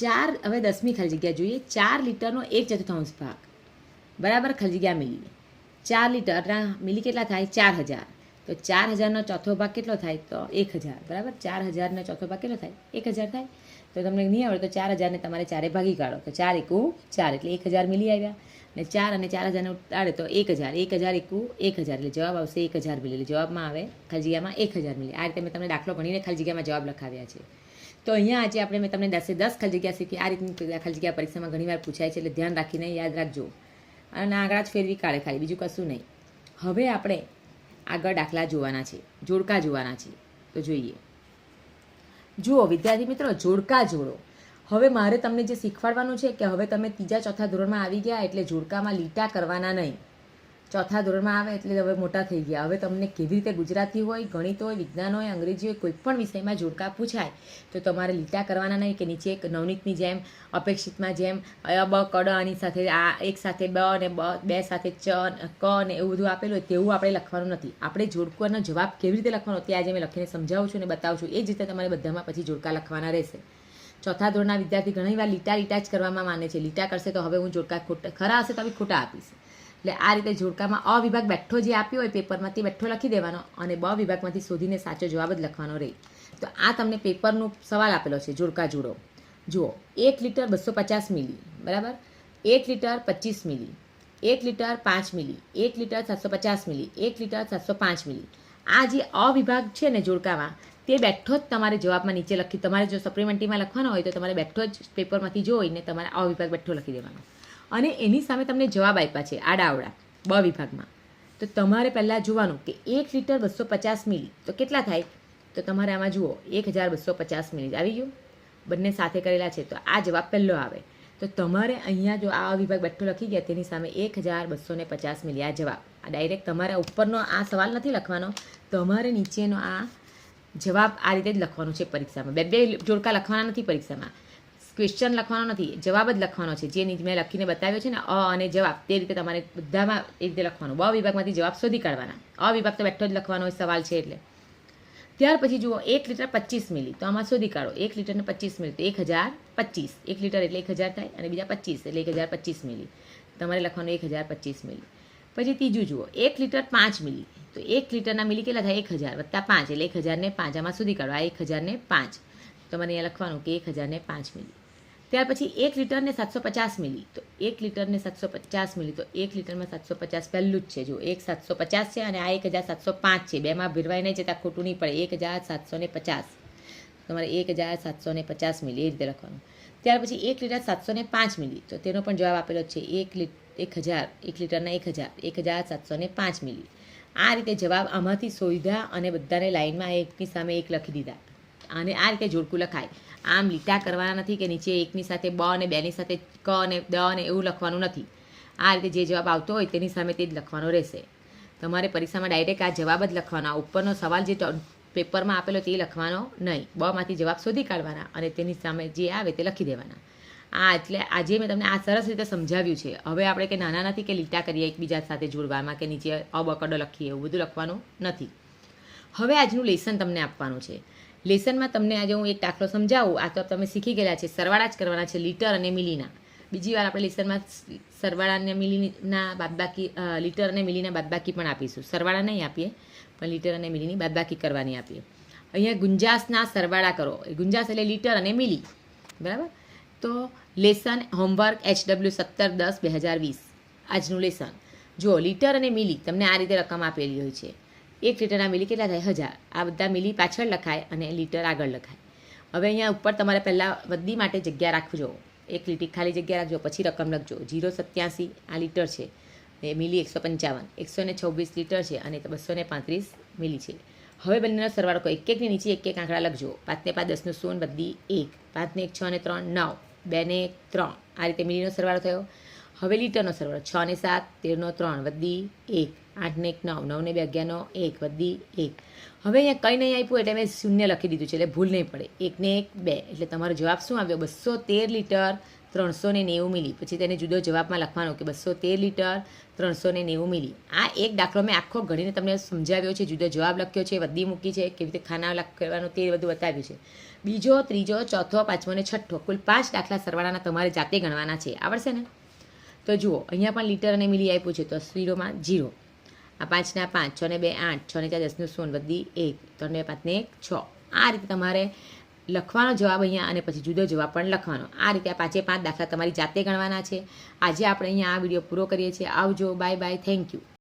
ચાર, હવે દસમી ખાલી જગ્યા જોઈએ. ચાર લીટરનો એક ચતુર્થાંશ ભાગ. બરાબર ખાલી જગ્યા મિલી ચાર લીટરના મિલી કેટલા થાય? ચાર હજાર. તો ચાર હજારનો ચોથો ભાગ કેટલો થાય? તો એક હજાર. બરાબર? ચાર હજારનો ચોથો ભાગ કેટલો થાય? એક હજાર થાય. તો તમને નહીં આવડે તો ચાર હજારને તમારે ચારે ભાગી કાઢો. તો ચાર એકુ ચાર એટલે એક હજાર મિલી આવ્યા. ને ચાર અને ચાર હજારને ઉતારે તો એક હજાર. એક હજાર એકુ એક હજાર. એટલે જવાબ આવશે એક હજાર મિલી. એટલે જવાબમાં આવે ખાલી જગ્યામાં એક હજાર મિલી. આ રીતે મેં તમને દાખલો ભણીને ખાલી જગ્યામાં જવાબ લખાવ્યા છે. તો અહીંયા આજે આપણે મેં તમને દસે દસ ખાલી જગ્યા શીખી આ રીતની ખાલી જગ્યા પરીક્ષામાં ઘણીવાર પૂછાય છે એટલે ધ્યાન રાખીને યાદ રાખજો. અને આગળ જ ફેરવી કાઢે ખાલી, બીજું કશું નહીં. હવે આપણે આગળ દાખલા જોવાના છે, જોડકા જોવાના છે. તો જોઈએ. જુઓ, વિદ્યાર્થી મિત્રો, જોડકા જોડો. હવે મારે તમને જે શીખવાડવાનું છે કે હવે તમે ત્રીજા, ચોથા ધોરણમાં આવી ગયા એટલે જોડકામાં લીટા કરવાના નહીં. ચોથા ધોરણમાં આવે એટલે હવે મોટા થઈ ગયા. હવે તમને કેવી રીતે ગુજરાતી હોય ગણિત હોય વિજ્ઞાન હોય અંગ્રેજી હોય કોઈ પણ વિષયમાં જોડકા પૂછાય, તો તમારે લીટા કરવાના નહીં કે નીચે એક નવનીતની જેમ, અપેક્ષિતમાં જેમ બ કડ આની સાથે, આ એક સાથે બ અને બ, બે સાથે ચ અને ક ને એવું બધું આપેલું હોય તેવું આપણે લખવાનું નથી. આપણે જોડકાનો જવાબ કેવી રીતે લખવાનો તે આજે મેં લખીને સમજાવું છું અને બતાવું છું. એ જ રીતે તમારે બધામાં પછી જોડકા લખવાના રહેશે. ચોથા ધોરણના વિદ્યાર્થી ઘણીવાર લીટા લીટા જ કરવામાં માને છે. લીટા કરશે તો હવે હું જોડકા ખોટા, ખરા હશે તો બી ખોટા આપીશ. એટલે આ રીતે જોડકામાં અ વિભાગ બેઠો જે આપ્યો હોય પેપરમાં તે બેઠો લખી દેવાનો અને બ વિભાગમાંથી શોધીને સાચો જવાબ જ લખવાનો રહે. તો આ તમને પેપરનો સવાલ આપેલો છે, જોડકા જોડો. જુઓ, એક લીટર બસો પચાસ મિલી, બરાબર? એક લીટર પચીસ મિલી, એક લીટર પાંચ મિલી, એક લીટર સાતસો પચાસ મિલી, એક લીટર સાતસો પાંચ મિલી. આ જે અ વિભાગ છે ને જોડકામાં, તે બેઠો જ તમારે જવાબમાં નીચે લખી, તમારે જો સપ્લિમેન્ટરીમાં લખવાનો હોય તો તમારે બેઠો જ પેપરમાંથી જોઈને તમારે અ વિભાગ બેઠો લખી દેવાનો. અને એની સામે તમને જવાબ આપ્યા છે આડાવડા બ વિભાગમાં. તો તમારે પહેલાં જોવાનું કે એક લીટર બસો પચાસ મિલી, તો કેટલા થાય? તો તમારે આમાં જુઓ, એક હજાર બસો પચાસ મિલી. આવી ગયું? બંને સાથે કરેલા છે, તો આ જવાબ પહેલો આવે. તો તમારે અહીંયા જો આ વિભાગ બેઠો લખી ગયા, તેની સામે એક હજાર બસો ને પચાસ મિલી. આ જવાબ. આ ડાયરેક્ટ તમારા ઉપરનો આ સવાલ નથી લખવાનો, તમારે નીચેનો આ જવાબ આ રીતે જ લખવાનો છે પરીક્ષામાં. બે બે જોડકા લખવાના નથી પરીક્ષામાં. ક્વેશ્ચન લખવાનો નથી, જવાબ જ લખવાનો છે. જે મેં લખીને બતાવ્યો છે ને, અ અને જવાબ, તે રીતે તમારે બધામાં એ રીતે લખવાનું. બ વિભાગમાંથી જવાબ શોધી કાઢવાના. અ વિભાગ તો બેઠો જ લખવાનો સવાલ છે એટલે. ત્યાર પછી જુઓ, એક લીટર પચીસ મિલી, તો આમાં શોધી કાઢો. એક લીટરને પચીસ મિલી, તો એક હજાર પચીસ. એક લીટર એટલે એક હજાર થાય અને બીજા પચીસ એટલે એક હજાર પચીસ મિલી. તમારે લખવાનું એક હજાર પચીસ મિલી. પછી ત્રીજું જુઓ, એક લીટર પાંચ મિલી, તો એક લીટરના મિલી કેટલા થાય? એક હજાર વત્તા પાંચ. એટલે એક હજારને પાંચ. આમાં શોધી કાઢો, આ એક હજારને પાંચ. તમારે અહીંયા લખવાનું કે એક હજારને પાંચ મિલી. ત્યાર પછી એક લીટરને સાતસો પચાસ મિલી. તો એક લીટરને સાતસો પચાસ મિલી, તો એક લીટરમાં સાતસો પચાસ પહેલું જ છે. જો એક સાતસો પચાસ છે અને આ એક હજાર સાતસો પાંચ છે. બેમાં ભીરવાઈ નહીં જતા, ખોટું નહીં પડે. એક હજાર સાતસો ને પચાસ તમારે એક હજાર સાતસો ને પચાસ મિલી, એ રીતે લખવાનું. ત્યાર પછી એક લીટર સાતસો ને પાંચ મિલી. તો તેનો પણ જવાબ આપેલો છે. એક લી, એક હજાર, એક લીટરના એક હજાર એક હજાર સાતસો ને પાંચ મિલી. આ રીતે જવાબ આમાંથી શોધ્યા અને બધાને લાઇનમાં એકની સામે એક લખી દીધા. અને આ રીતે જોડકું લખાય. આમ લીટા કરવાના નથી કે નીચે એકની સાથે બ અને બેની સાથે ક અને દ અને એવું લખવાનું નથી. આ રીતે જે જવાબ આવતો હોય તેની સામે તે જ લખવાનો રહેશે. તમારે પરીક્ષામાં ડાયરેક્ટ આ જવાબ જ લખવાનો. ઉપરનો સવાલ જે પેપરમાં આપેલો તે લખવાનો નહીં. બમાંથી જવાબ શોધી કાઢવાના અને તેની સામે જે આવે તે લખી દેવાના. આ એટલે આજે મેં તમને આ સરસ રીતે સમજાવ્યું છે. હવે આપણે કે નાના નથી કે લીટા કરીએ એકબીજા સાથે જોડવામાં કે નીચે અબકડો લખીએ એવું બધું લખવાનું નથી. હવે આજનું લેસન તમને આપવાનું છે. લેસનમાં તમને આજે હું એક દાખલો સમજાવું. આ તો તમે શીખી ગયેલા છે. સરવાળા જ કરવાના છે, લીટર અને મિલીના. બીજી વાર આપણે લેસનમાં સરવાળા અને મિલીના બાદબાકી લીટર અને મિલીના બાદબાકી પણ આપીશું. સરવાળા નહીં આપીએ, પણ લીટર અને મિલીની બાદબાકી કરવાની આપીએ. અહીંયા ગુંજાસના સરવાળા કરો. ગુંજાસ એટલે લીટર અને મિલી. બરાબર? તો લેસન હોમવર્ક એચ ડબલ્યુ સત્તર દસ બે હજાર વીસ. આજનું લેસન. જુઓ, લીટર અને મિલી તમને આ રીતે રકમ આપેલી હોય છે. એક લીટરના મિલી કેટલા થાય? હજાર. આ બધા મિલી પાછળ લખાય અને લીટર આગળ લખાય. હવે અહીંયા ઉપર તમારે પહેલાં બધી માટે જગ્યા રાખજો એક લીટી ખાલી જગ્યા રાખજો, પછી રકમ લખજો. જીરો સત્યાસી આ લીટર છે. એ મિલી એકસો પંચાવન. એકસો ને છવ્વીસ લીટર છે અને બસો ને પાંત્રીસ મિલી છે. હવે બંનેનો સરવાળો કહો એક એકની નીચે એક એક આંકડા લખજો. પાંચને પાંચ દસનું શૂન્ય બધી એક. પાંચને એક, છ ને ત્રણ, નવ. બે ને એક ત્રણ. આ રીતે મિલીનો સરવાળો થયો. હવે લીટરનો સરવાળો છ ને સાત તેરનો ત્રણ વધી એક, આઠ ને એક, નવ નવ ને બે અગિયારનો એક વધી એક. હવે અહીંયા કંઈ નહીં આપ્યું એટલે મેં શૂન્ય લખી દીધું છે એટલે ભૂલ નહીં પડે. એક ને એક, બે. એટલે તમારો જવાબ શું આવ્યો? બસો તેર લીટર ત્રણસો ને નેવું મિલી. પછી તેને જુદો જવાબમાં લખવાનો કે બસો તેર લીટર ત્રણસો ને નેવું મિલી. આ એક દાખલો મેં આખો ઘડીને તમને સમજાવ્યો છે, જુદો જવાબ લખ્યો છે, વધી મૂકી છે, કેવી રીતે ખાના લખવાનું તે બધું બતાવ્યું છે. બીજો, ત્રીજો, ચોથો, પાંચમો ને છઠ્ઠો, કુલ પાંચ દાખલા સરવાળાના તમારે જાતે ગણવાના છે. આવડશે ને? તો જુઓ, અહીંયા પણ લીટર અને મિલી આપ્યું છે, તો શીરોમાં જીરો આ પાંચના પાંચ છ ને બે આઠ છ ને ચાર, દસનું સોન વધી એક ત્રણ ને પાંચને એક, છ. આ રીતે તમારે લખવાનો જવાબ અહીંયા અને પછી જુદો જવાબ પણ લખવાનો. આ રીતે આ પાંચે પાંચ દાખલા તમારી જાતે ગણવાના છે. આજે આપણે અહીંયા આ વીડિયો પૂરો કરીએ છીએ. આવજો બાય બાય થેન્ક યુ